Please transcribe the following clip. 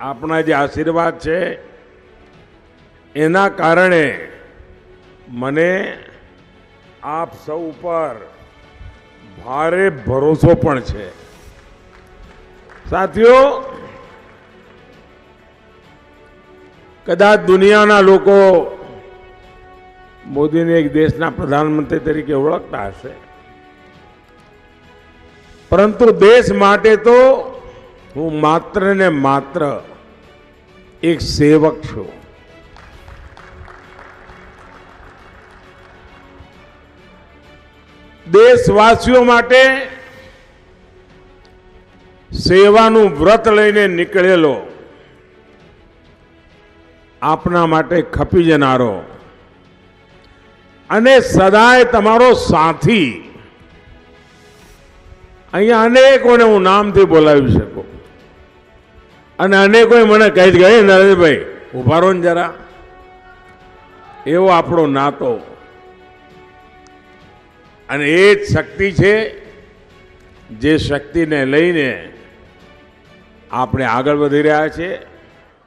આપણા જે આશીર્વાદ છે, એના કારણે મને આપ સૌ ઉપર ભારે ભરોસો પણ છે. સાથીઓ, કદાચ દુનિયાના લોકો મોદીને એક દેશના પ્રધાનમંત્રી તરીકે ઓળખતા હશે. પરંતુ દેશ માટે તો હું માત્ર ને માત્ર એક સેવક છું. દેશવાસીઓ માટે સેવાનું વ્રત લઈને નીકળેલો આપના માટે ખપી જનારો અને સદાય તમારો સાથી. અહીંયા અનેકોને હું નામથી બોલાવી શકું. અને અનેકોએ મને કહી જ ગઈ નરેન્દ્રભાઈ ઊભા રહો ને જરા. એવો આપણો નાતો. અને એ જ શક્તિ છે જે શક્તિને લઈને આપણે આગળ વધી રહ્યા છીએ.